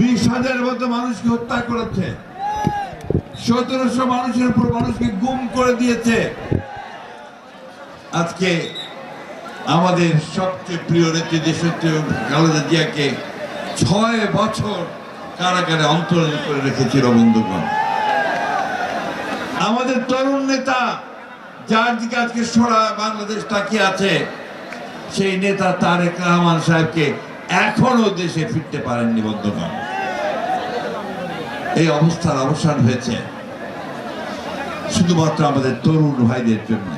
বিশ হাজারের মতো মানুষকে হত্যা করেছে। সতেরোশো মানুষের উপর মানুষকে গুম করে দিয়েছে। আজকে আমাদের সবচেয়ে প্রিয় নেত্রী দেশ হচ্ছে ছয় বছর কারাগারে অন্তরণ করে রেখেছিল বন্ধুগণ আমাদের তরুণ নেতা, যার দিকে আজকে সরা বাংলাদেশ তাকিয়ে আছে, সেই নেতা তারেক রহমান সাহেবকে এখনও দেশে ফিরতে পারেননি বন্ধুগণ। এই অবস্থার অবসান হয়েছে। শুধুমাত্র আমাদের তরুণ ভাইদের জন্য।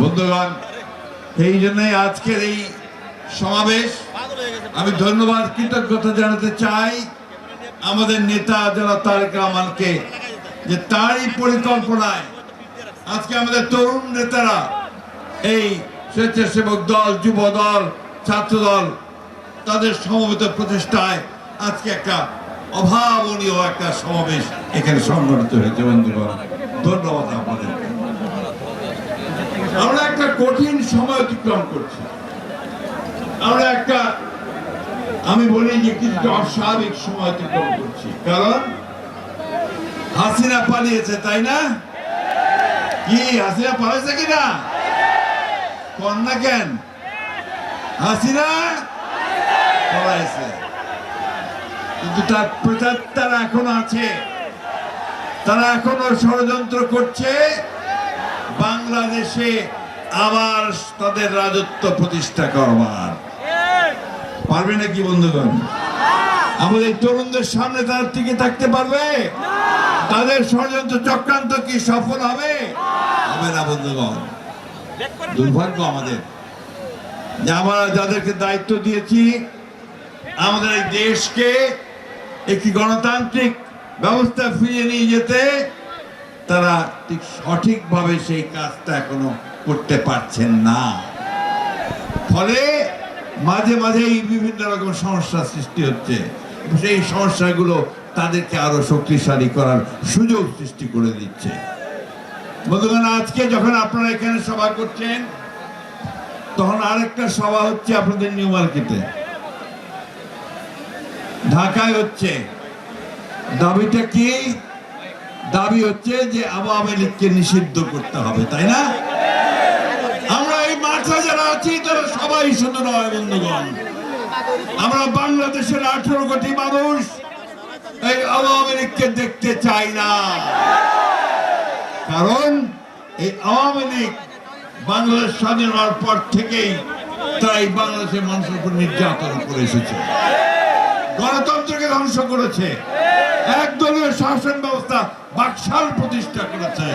বন্ধুগণ, এই জন্যই আজকের এই সমাবেশ আমি ধন্যবাদ, কৃতজ্ঞতা জানাতে চাই আমাদের নেতা যারা তারেক রহমানকে, যে তারই পরিকল্পনায় আজকে আমাদের তরুণ নেতারা এই স্বেচ্ছাসেবক দল, যুব দল, ছাত্র দল, তাদের সমবেত প্রচেষ্টায় আজকে একটা অভাবনীয় একটা সমাবেশ এখানে সংগঠিত হয়েছে, বন্ধুগণ। ধন্যবাদ আপনাদেরকে আমরা একটা কঠিন সময় অতিক্রম করছি। আমরা একটা আমি বলি যে কিছুটা অস্বাভাবিক সময় অতিক্রম করছি। কারণ হাসিনা পালিয়েছে, তাই না? কি, হাসিনা পালাইছে কিনা কন্যা কেন? হাসিনা পালাইছে কিন্তু তার প্রচার তারা এখনও আছে। তারা এখনও ষড়যন্ত্র করছে। বাংলাদেশে আবার তাদের রাজত্ব প্রতিষ্ঠা করবার পারবে নাকি বন্ধুগণ? আমাদের তরুণদের সামনে তারা টিকে থাকতে পারবে? তাদের ষড়যন্ত্র চক্রান্ত কি সফল হবে? হবে না বন্ধুগণ। দুর্ভাগ্য আমাদের। যে আমরা যাদেরকে দায়িত্ব দিয়েছি, আমাদের এই দেশকে একটি গণতান্ত্রিক ব্যবস্থা ফিরিয়ে নিয়ে যেতে তারা ঠিক সঠিকভাবে সেই কাজটা এখনও করতে পারছেন না। ফলে মাঝে মাঝেই বিভিন্ন রকম সমস্যা সৃষ্টি হচ্ছে। সেই সমস্যাগুলো তাদেরকে আরও শক্তিশালী করার সুযোগ সৃষ্টি করে দিচ্ছে। বন্ধুগণ, আজকে যখন আপনারা এখানে সভা করছেন, তখন আরেকটা সভা হচ্ছে আপনাদের নিউ মার্কেটে। ঢাকায় হচ্ছে। দাবিটা কি? দাবি হচ্ছে যে আওয়ামী লীগকে নিষিদ্ধ করতে হবে, তাই না আমরা এই মাঠে যারা আছি সবাই শুধু নয়, বন্ধুগণ। আমরা বাংলাদেশের আঠেরো কোটি মানুষ এই আওয়ামী লীগকে দেখতে চাই না। কারণ এই আওয়ামী লীগ বাংলাদেশ স্বাধীন হওয়ার পর থেকেই তারা এই বাংলাদেশের মানুষের উপর নির্যাতন করে এসেছে। গণতন্ত্রকে ধ্বংস করেছে। একদলীয় শাসন ব্যবস্থা বাকশাল প্রতিষ্ঠা করেছে